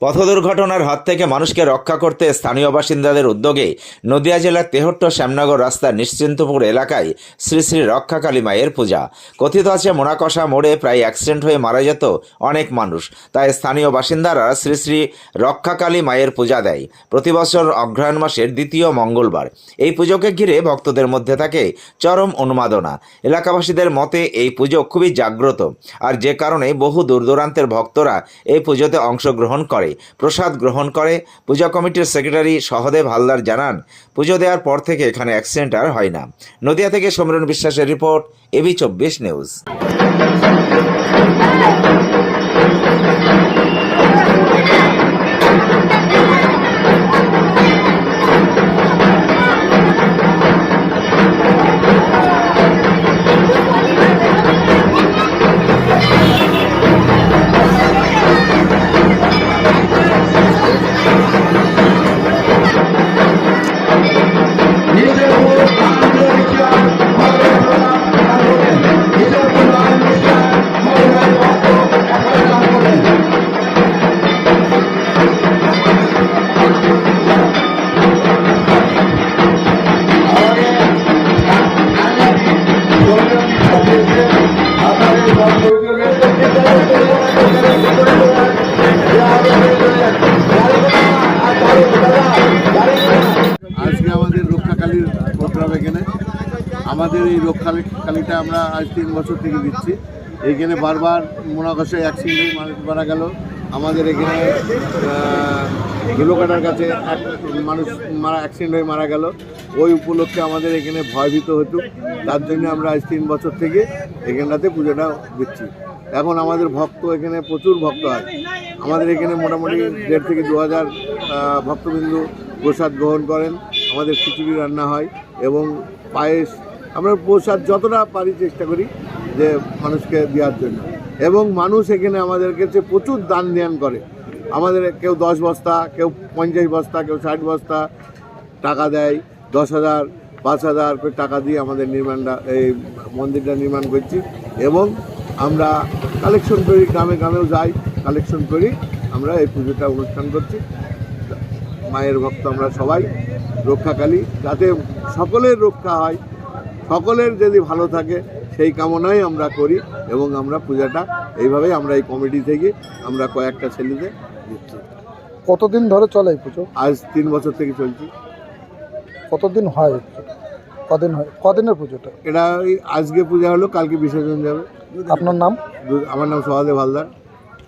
পথ দুর্ঘটনার হাত থেকে মানুষকে রক্ষা করতে স্থানীয় বাসিন্দাদের উদ্যোগে নদিয়া জেলার তেহট্ট শ্যামনগর রাস্তার নিশ্চিন্তপুর এলাকায় শ্রী শ্রী রক্ষাকালী মায়ের পূজা। কথিত আছে মোনাকষা মোড়ে প্রায় অ্যাক্সিডেন্ট হয়ে মারা যেত অনেক মানুষ। তাই স্থানীয় বাসিন্দারা শ্রী শ্রী রক্ষাকালী মায়ের পূজা দেয়। প্রতি বছর অগ্রহায়ণ মাসের দ্বিতীয় মঙ্গলবার। এই পুজোকে ঘিরে ভক্তদের মধ্যে থাকে চরম উন্মাদনা। এলাকাবাসীদের মতে এই পুজো খুবই জাগ্রত। আর যে কারণে বহু দূর দূরান্তের ভক্তরা এই পুজোতে অংশগ্রহণ করে। প্রসাদ গ্রহণ করে। পূজা কমিটির সেক্রেটারি সহদেব হালদার জানান, পুজো দেওয়ার পর থেকে এখানে অ্যাক্সিডেন্ট আর হয় না। নদিয়া থেকে সমরণ বিশ্বাসের রিপোর্ট, এবি চব্বিশ নিউজ। আমাদের এই রক্ষাকালীটা আমরা আজ তিন বছর থেকে দিচ্ছি। এখানে বারবার মোনাকষায় অ্যাক্সিডেন্ট হয়ে মানুষ মারা গেল। আমাদের এখানে ধুলোকাটার কাছে এক মানুষ মারা অ্যাক্সিডেন্ট হয়ে মারা গেল। ওই উপলক্ষে আমাদের এখানে ভয়ভীত হতো। তার জন্য আমরা আজ তিন বছর থেকে এখানটাতে পুজোটা দিচ্ছি। এখন আমাদের ভক্ত এখানে প্রচুর ভক্ত হয়। আমাদের এখানে মোটামুটি দেড় থেকে দু হাজার ভক্তবিন্দু প্রসাদ গ্রহণ করেন। আমাদের খিচুড়ি রান্না হয় এবং পায়েস আমরা প্রসাদ যতটা পারি চেষ্টা করি যে মানুষকে দেওয়ার জন্য। এবং মানুষ এখানে আমাদের কাছে প্রচুর দান ধ্যান করে। আমাদের কেউ দশ বস্তা, কেউ পঞ্চাশ বস্তা, কেউ ষাট বস্তা টাকা দেয়, দশ হাজার, পাঁচ হাজার করে টাকা দিয়ে আমাদের নির্মাণটা, এই মন্দিরটা নির্মাণ করছি। এবং আমরা কালেকশন করি, গ্রামে গ্রামেও যাই, কালেকশন করি, আমরা এই পুজোটা অনুষ্ঠান করছি। মায়ের ভক্ত আমরা সবাই, রক্ষাকালী, যাতে সকলের রক্ষা হয় সকলের যদি ভালো থাকে সেই কামনাই আমরা করি এবং আমরা পূজাটা এইভাবেই আমরা এই কমিটি থেকে আমরা কয়েকটা ছেলেদের দিচ্ছি। কতদিন ধরে চলে এই পুজো? আজ তিন বছর থেকে চলছি। কতদিন হয়? কদিন হয়? কদিনের পুজোটা? এটা ওই আজকে পূজা হলো কালকে বিসর্জন যাবে। আপনার নাম? আমার নাম সহাদেব হালদার